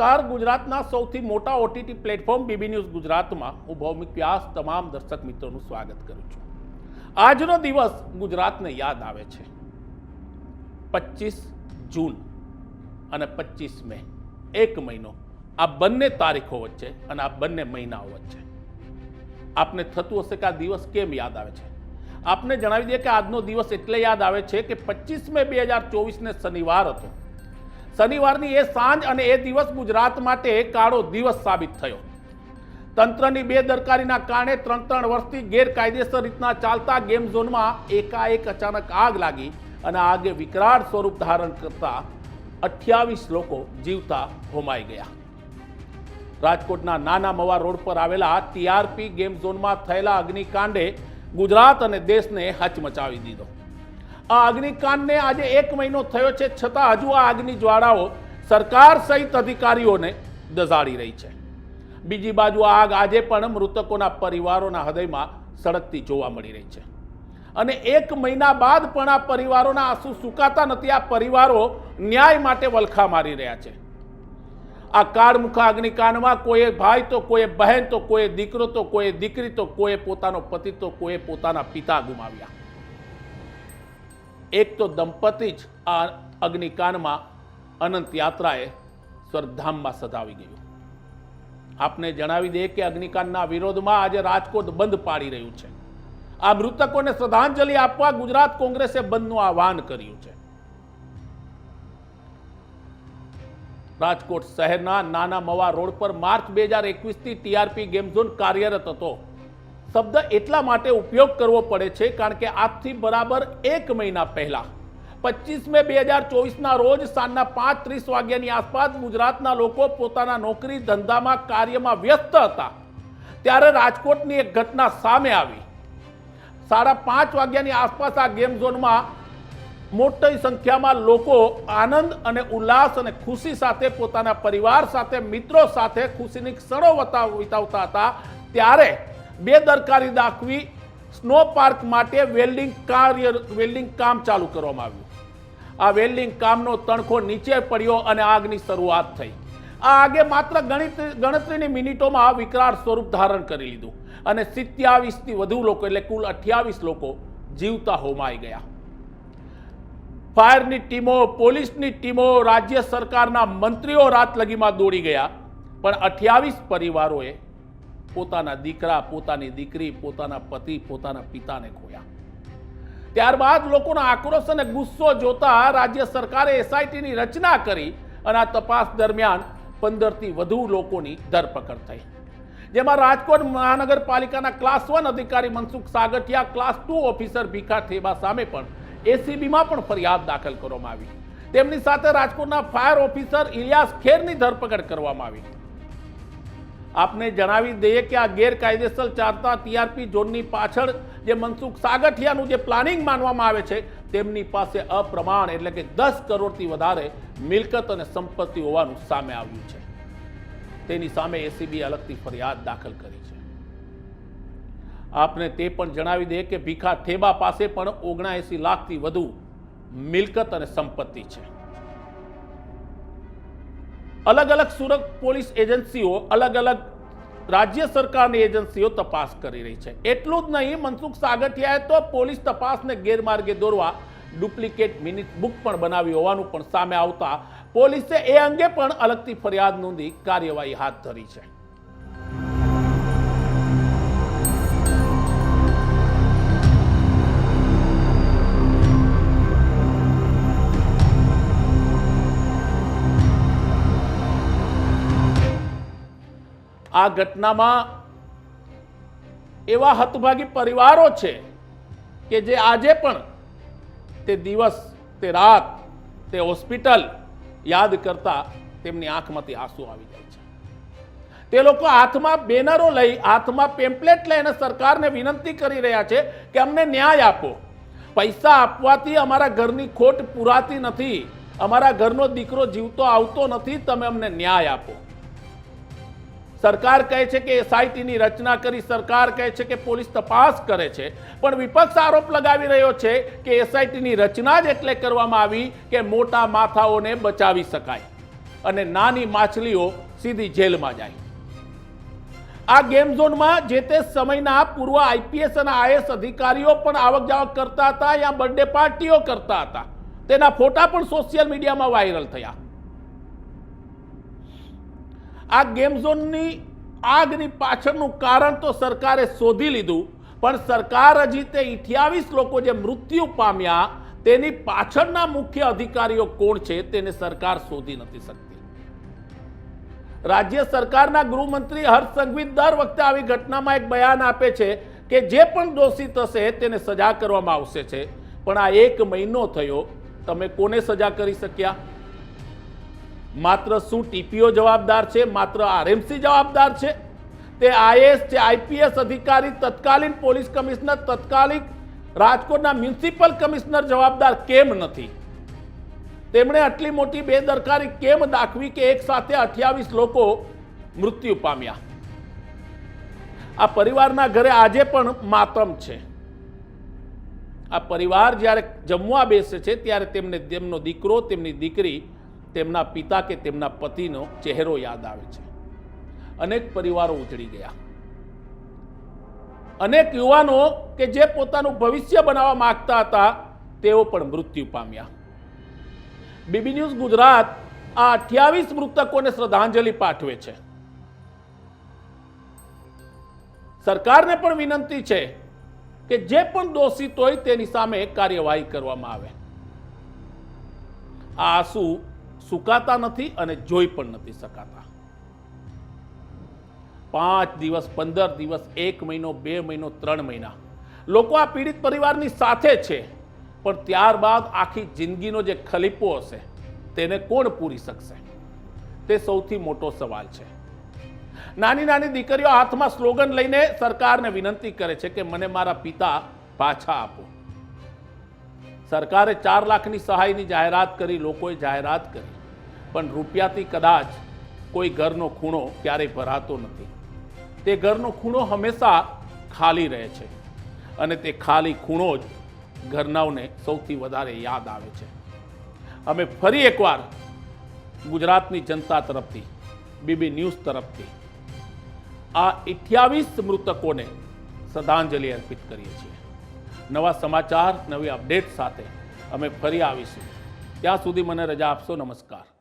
નમસ્કાર. ગુજરાતના સૌથી મોટા ઓટીટી પ્લેટફોર્મ બીબી ન્યૂઝ ગુજરાતમાં હું ભૌમિક વ્યાસ તમામ દર્શક મિત્રોનું સ્વાગત કરું છું. આજનો દિવસ ગુજરાતને યાદ આવે છે. પચીસ જૂન અને પચીસ મે, એક મહિનો. આ બંને તારીખો વચ્ચે અને આ બંને મહિનાઓ વચ્ચે. આપને થતું હશે કે આ દિવસ કેમ યાદ આવે છે? આપને જણાવી દઈએ કે આજનો દિવસ એટલે યાદ આવે છે કે પચીસ મે બે હજાર ચોવીસને શનિવાર હતો. શનિવારની એ સાંજ અને એ દિવસ ગુજરાત માટે કાળો દિવસ સાબિત થયો. તંત્રની બેદરકારીના કારણે ત્રણ ત્રણ વર્ષથી ગેરકાયદેસર રીતના ચાલતા ગેમ ઝોનમાં એકાએક અચાનક આગ લાગી અને આગે વિકરાળ સ્વરૂપ ધારણ કરતા અઠ્યાવીસ લોકો જીવતા હોમાઈ ગયા. રાજકોટના નાના મવા રોડ પર આવેલા ટીઆરપી ગેમ ઝોનમાં થયેલા અગ્નિકાંડે ગુજરાત અને દેશને હચમચાવી દીધો. આ અગ્નિકાંડને આજે એક મહિનો થયો છે, છતાં હજુ આ આગની જ્વાળાઓ સરકાર સહિત અધિકારીઓને દઝાડી રહી છે. બીજી બાજુ આગ આજે પણ મૃતકોના પરિવારોના હૃદયમાં સળગતી જોવા મળી રહી છે. અને એક મહિના બાદ પણ આ પરિવારોના આંસુ સુકાતા નથી, આ પરિવારો ન્યાય માટે વલખા મારી રહ્યા છે. આ કાળમુખા અગ્નિકાંડમાં કોઈએ ભાઈ તો કોઈએ બહેન તો કોઈએ દીકરો તો કોઈએ દીકરી તો કોઈએ પોતાનો પતિ તો કોઈએ પોતાના પિતા ગુમાવ્યા. એક તો દંપતી જ આ અગ્નિકાંડમાં અનંત યાત્રાએ સ્વર્ગધામમાં સધાવી ગયું. આપને જણાવી દઈએ કે અગ્નિકાંડના વિરોધમાં આજે રાજકોટ બંધ પાડી રહ્યું છે. આ મૃતકોને શ્રદ્ધાંજલિ આપવા ગુજરાત કોંગ્રેસે બંધનું આહવાન કર્યું છે. રાજકોટ શહેરના નાના મવા રોડ પર માર્ચ બે હજાર એકવીસથી ટીઆરપી ગેમ ઝોન કાર્યરત હતો. શબ્દ એટલા માટે ઉપયોગ કરવો પડે છે કારણ કે આજથી બરાબર એક મહિના પહેલા પચીસ મે બે હજાર ચોવીસના રોજ સાંજના પાંચ ત્રીસ વાગ્યાની આસપાસ ગુજરાતના લોકો પોતાના નોકરી ધંધામાં કાર્યમાં વ્યસ્ત હતા. ત્યારે રાજકોટની એક ઘટના સામે આવી. સાડા પાંચ વાગ્યાની આસપાસ આ ગેમ ઝોનમાં મોટી સંખ્યામાં લોકો આનંદ અને ઉલ્લાસ અને ખુશી સાથે પોતાના પરિવાર સાથે, મિત્રો સાથે ખુશીની ક્ષણો વતા- વિતાવતા હતા. ત્યારે બેદરકારી દાખવી સ્નો પાર્ક માટે વેલ્ડિંગ કાર્ય વેલ્ડિંગ કામ ચાલુ કરવામાં આવ્યું. આ વેલ્ડિંગ કામનો તણખો નીચે પડ્યો અને આગની શરૂઆત થઈ. આ આગે માત્ર ગણિત ગણતરીની મિનિટોમાં વિકરાળ સ્વરૂપ ધારણ કરી લીધું અને સિત્યાવીસથી વધુ લોકો એટલે કુલ અઠ્યાવીસ લોકો જીવતા હોમાઈ ગયા. ફાયરની ટીમો, પોલીસની ટીમો, રાજ્ય સરકારના મંત્રીઓ રાત લગીમાં દોડી ગયા, પણ અઠ્યાવીસ પરિવારોએ પોતાના દીકરા, પોતાની દીકરી, પોતાના પતિ, પોતાના પિતાને ખોયા. ત્યારબાદ લોકોનો આક્રોશ અને ગુસ્સો જોતા રાજ્ય સરકારે એસઆઈટીની રચના કરી અને આ તપાસ દરમિયાન પંદરથી વધુ લોકોની ધરપકડ થઈ. જેમાં રાજકોટ મહાનગરપાલિકાના ક્લાસ વન અધિકારી Mansukh Sagathiya class two officer Bhikha Theba સામે પણ એસીબીમાં પણ ફરિયાદ દાખલ કરવામાં આવી. તેમની સાથે રાજકોટના ફાયર ઓફિસર ઇલિયાસ ખેરની ધરપકડ કરવામાં આવી. આપને જણાવી દઈએ કે આ ગેરકાયદેસર ચાલતા ટીઆરપી ઝોનની પાછળ જે મનસુખ સાગઠિયાનું જે પ્લાનિંગ માનવામાં આવે છે, તેમની પાસે અપ્રમાણ એટલે કે દસ કરોડથી વધારે મિલકત અને સંપત્તિ હોવાનું સામે આવ્યું છે. તેની સામે એસીબી અલગથી ફરિયાદ દાખલ કરી છે. આપને તે પણ જણાવી દઈએ કે ભીખા થેબા પાસે પણ ઓગણએંસી લાખથી વધુ મિલકત અને સંપત્તિ છે. અલગ અલગ સુરત પોલીસ એજન્સીઓ અલગ અલગ રાજ્ય સરકારની એજન્સીઓ તપાસ કરી રહી છે. એટલું જ નહીં, મનસુખ સાગઠિયાએ તો પોલીસ તપાસને ગેરમાર્ગે દોરવા ડુપ્લિકેટ મિનિટ બુક પણ બનાવી હોવાનું પણ સામે આવતા પોલીસે એ અંગે પણ અલગથી ફરિયાદ નોંધી કાર્યવાહી હાથ ધરી છે. આ ઘટનામાં એવા હતભાગી પરિવારો છે કે જે આજે પણ તે દિવસ, તે રાત, તે હોસ્પિટલ યાદ કરતા તેમની આંખમાંથી આંસુ આવી જાય છે. તે લોકો હાથમાં બેનરો લઈ, હાથમાં પેમ્પલેટ લઈને સરકારને વિનંતી કરી રહ્યા છે કે અમને ન્યાય આપો. પૈસા આપવાથી અમારા ઘરની ખોટ પુરાતી નથી. અમારા ઘરનો દીકરો જીવતો આવતો નથી. તમે અમને ન્યાય આપો. સરકાર કહે છે કે એસઆઈટીની રચના કરી, સરકાર કહે છે કે પોલીસ તપાસ કરે છે. પણ વિપક્ષ આરોપ લગાવી રહ્યો છે કે એસઆઈટીની રચના જ એટલે કરવામાં આવી કે મોટા માથાઓને બચાવી શકાય અને નાની માછલીઓ સીધી જેલમાં જાય. આ ગેમ ઝોનમાં જે તે સમયના પૂર્વ આઈપીએસ અને આઈએસ અધિકારીઓ પણ આવક જાવક કરતા હતા, યા બર્થડે પાર્ટીઓ કરતા હતા. તેના ફોટા પણ સોશિયલ મીડિયામાં વાયરલ થયા. આ ગેમ ઝોનની આગની પાછળનું કારણ તો સરકારે શોધી લીધું, પણ સરકાર હજી તે અઠ્યાવીસ લોકો જે મૃત્યુ પામ્યા, તેની પાછળના મુખ્ય અધિકારીઓ કોણ છે તેને સરકાર શોધી નથી શકતી. રાજ્ય સરકારના ગૃહમંત્રી હર્ષ સંઘવી દર વખતે આવી ઘટનામાં એક બયાન આપે છે કે જે પણ દોષી થશે તેને સજા કરવામાં આવશે છે, પણ આ એક મહિનો થયો, તમે કોને સજા કરી શક્યા? માત્ર શું ટીપીઓ જવાબદાર છે? માત્ર આરએમસી જવાબદાર છે? તે આઈએસ છે આઈપીએસ અધિકારી, તત્કાલીન પોલીસ કમિશનર તત્કાલીન રાજકોટના મ્યુનિસિપલ કમિશનર જવાબદાર કેમ નથી? તેમણે આટલી મોટી બેદરકારી કેમ દાખવી કે એક સાથે અઠ્યાવીસ લોકો મૃત્યુ પામ્યા? આ પરિવારના ઘરે આજે પણ માતમ છે. આ પરિવાર જ્યારે જમવા બેસે છે, ત્યારે તેમને તેમનો દીકરો, તેમની દીકરી તેમના પિતા કે તેમના પતિનો ચહેરો યાદ આવે છે. અનેક પરિવારો ઉજળી ગયા. અનેક યુવાનો કે જે પોતાનું ભવિષ્ય બનાવવા માંગતા હતા, તેઓ પણ મૃત્યુ પામ્યા. બીબી ન્યૂઝ ગુજરાત આ અઠ્યાવીસ મૃતકોને શ્રદ્ધાંજલિ પાઠવે છે. સરકારને પણ વિનંતી છે કે જે પણ દોષિત હોય તેની સામે કાર્યવાહી કરવામાં આવે. આ આંસુ સુકાતા નથી અને જોઈ પણ નથી શકાતા. પાંચ દિવસ, પંદર દિવસ, એક મહિનો, બે મહિનો, ત્રણ મહિના. લોકો આ પીડિત પરિવારની સાથે છે, પણ ત્યારબાદ આખી જિંદગીનો જે ખલીપો હશે, તેને કોણ પૂરી શકશે? તે સૌથી મોટો સવાલ છે. નાની નાની દીકરીઓ હાથમાં સ્લોગન લઈને સરકારને વિનંતી કરે છે કે મને મારા પિતા પાછા આપો. સરકારે ચાર લાખની સહાયની જાહેરાત કરી, લોકોએ જાહેરાત કરી. પણ રૂપિયાથી કદાચ કોઈ ઘરનો ખૂણો ક્યારેય ભરાતો નથી. તે ઘરનો ખૂણો હંમેશા ખાલી રહે છે અને તે ખાલી ખૂણો જ ઘરનાઓને સૌથી વધારે યાદ આવે છે. અમે ફરી એકવાર ગુજરાતની જનતા તરફથી, બીબી ન્યૂઝ તરફથી આ અઠ્યાવીસ મૃતકોને શ્રદ્ધાંજલિ અર્પિત કરીએ છીએ. નવા સમાચાર, નવી અપડેટ સાથે અમે ફરી આવીશું. ત્યાં સુધી મને રજા આપશો. નમસ્કાર.